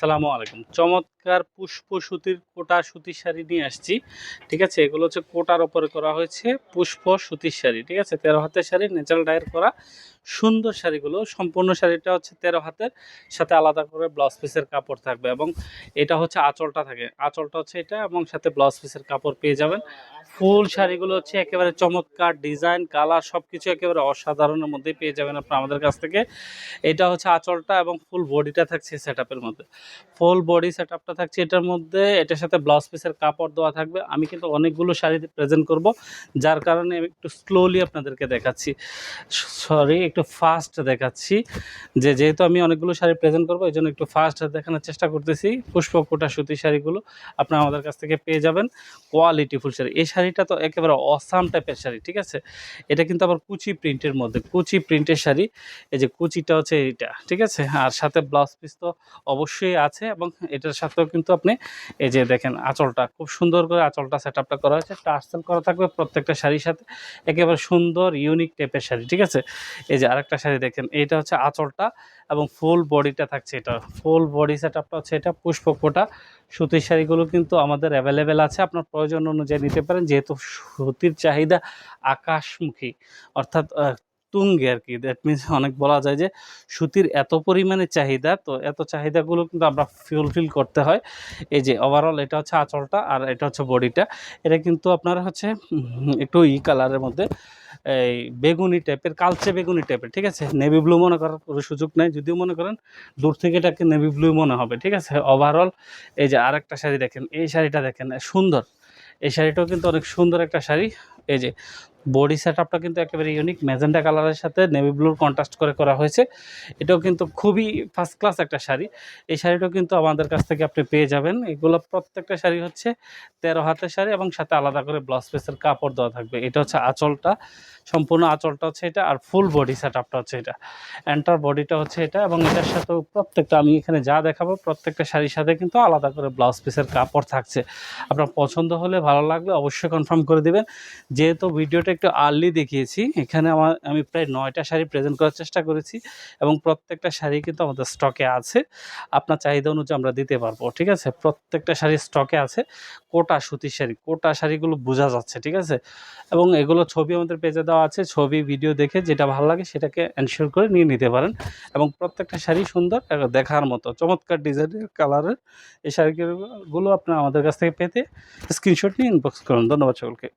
সালামু আলাইকুম। চমৎকার পুষ্প সুতির কোটা সুতির শাড়ি নিয়ে আসছি। ঠিক আছে, এগুলো হচ্ছে কোটার ওপরে করা হয়েছে পুষ্প সুতির শাড়ি। ঠিক আছে, তেরো হাতের শাড়ি ন্যাচারাল ডায়ের করা। সুন্দর শাড়িগুলো। সম্পূর্ণ শাড়িটা হচ্ছে তেরো হাতের, সাথে আলাদা করে ব্লাউজ পিসের কাপড় থাকবে এবং এটা হচ্ছে আঁচলটা থাকে। আঁচলটা হচ্ছে এটা এবং সাথে ব্লাউজ পিসের কাপড় পেয়ে যাবেন। ফুল শাড়িগুলো হচ্ছে একেবারে চমৎকার ডিজাইন, কালার সব কিছু একেবারে অসাধারণের মধ্যেই পেয়ে যাবেন আপনার আমাদের কাছ থেকে। এটা হচ্ছে আঁচলটা এবং ফুল বডিটা থাকছে সেট মধ্যে। ফুল বডি সেট থাকছে এটার মধ্যে। এটার সাথে ব্লাউজ পিসের কাপড় দেওয়া থাকবে। আমি কিন্তু অনেকগুলো শাড়ি প্রেজেন্ট করব, যার কারণে একটু স্লোলি আপনাদেরকে দেখাচ্ছি। সরি একটু ফাস্ট দেখাচ্ছি। যে যেহেতু আমি অনেকগুলো শাড়ি প্রেজেন্ট করব, এই জন্য একটু ফাস্ট দেখানোর চেষ্টা করতেছি। পুষ্প কোটা সুতি শাড়িগুলো আপনারা আমাদের কাছ থেকে পেয়ে যাবেন। Quality full sari. এই শাড়িটা তো একেবারে অসাম টাইপের শাড়ি, ঠিক আছে? এটা কিন্তু আবার কুচি প্রিন্টের মধ্যে, কুচি প্রিন্টের শাড়ি। এই যে কুচিটা হচ্ছে এইটা, ঠিক আছে? আর সাথে ব্লাউজ পিস তো অবশ্যই আছে এবং এটার সাথেও কিন্তু আপনি এই যে দেখেন আঁচলটা, খুব সুন্দর করে আঁচলটা সেট আপটা করা হয়েছে। টার্সেল করা থাকবে প্রত্যেকটা শাড়ির সাথে। একেবারে সুন্দর ইউনিক টাইপের শাড়ি, ঠিক আছে? এই যে আরেকটা শাড়ি দেখেন, এইটা হচ্ছে আঁচলটা এবং ফুল বডিটা থাকছে এটা। ফুল বডি সেট আপটা হচ্ছে এটা পুষ্প কোটা সুতির শাড়িগুলো কিন্তু আমাদের অ্যাভেলেবেল আছে, আপনার প্রয়োজন অনুযায়ী নিতে পারেন, যেহেতু সুতির চাহিদা আকাশমুখী। অর্থাৎ তুঙ্গে আর কি দ্যাট মিনস অনেক বলা যায় যে সুতির এত পরিমাণে চাহিদা, তো এত চাহিদাগুলো কিন্তু আমরা ফুলফিল করতে হয়। এই যে ওভারঅল এটা হচ্ছে আঁচলটা আর এটা হচ্ছে বডিটা। এটা কিন্তু আপনার হচ্ছে একটু ই কালারের মধ্যে, এই বেগুনি টাইপের কালচে বেগুনি টাইপের ঠিক আছে? নেভি ব্লু মনে করার কোনো সুযোগ নেই। যদিও মনে করেন দূর থেকে এটাকে নেভি ব্লু মনে হবে, ঠিক আছে? ওভারঅল এই যে আরেকটা শাড়ি দেখেন, এই শাড়িটা দেখেন, সুন্দর। এই শাড়িটাও কিন্তু অনেক সুন্দর একটা শাড়ি। এই যে বডি সেট আপটা কিন্তু একেবারে ইউনিক ম্যাজেন্টা কালারের সাথে নেভি ব্লুর কন্ট্রাস্ট করে করা হয়েছে। এটাও কিন্তু খুবই ফার্স্ট ক্লাস একটা শাড়ি। এই শাড়িটাও কিন্তু আমাদের কাছ থেকে আপনি পেয়ে যাবেন। এগুলো প্রত্যেকটা শাড়ি হচ্ছে তেরো হাতের শাড়ি এবং সাথে আলাদা করে ব্লাউজ পিসের কাপড় দেওয়া থাকবে। এটা হচ্ছে আঁচলটা, সম্পূর্ণ আঁচলটা হচ্ছে এটা আর ফুল বডি সেট আপটা হচ্ছে এটা। অ্যান্টার বডিটা হচ্ছে এটা এবং এটার সাথেও প্রত্যেকটা, আমি এখানে যা দেখাবো, প্রত্যেকটা শাড়ির সাথে কিন্তু আলাদা করে ব্লাউজ পিসের কাপড় থাকছে। আপনার পছন্দ হলে, ভালো লাগলে অবশ্যই কনফার্ম করে দেবেন। যেহেতু ভিডিওটা একটু আর্লি দেখিয়েছি। এখানে আমার, আমি প্রায় নয়টা শাড়ি প্রেজেন্ট করার চেষ্টা করেছি এবং প্রত্যেকটা শাড়ি কিন্তু আমাদের স্টকে আছে। আপনার চাহিদা অনুযায়ী আমরা দিতে পারব, ঠিক আছে? প্রত্যেকটা শাড়ি স্টকে আছে। কোটা সুতির শাড়ি, কোটা শাড়িগুলো বোঝা যাচ্ছে, ঠিক আছে? এবং এগুলো ছবি আমাদের পেজে দেওয়া আছে। ছবি ভিডিও দেখে যেটা ভালো লাগে সেটাকে এনশিওর করে নিয়ে নিতে পারেন। এবং প্রত্যেকটা শাড়ি সুন্দর দেখার মতো। চমৎকার ডিজাইনের কালারের এই শাড়িগুলো আপনার আমাদের কাছ থেকে পেতে স্ক্রিনশট নিয়ে ইনবক্স করুন। ধন্যবাদ সকলকে।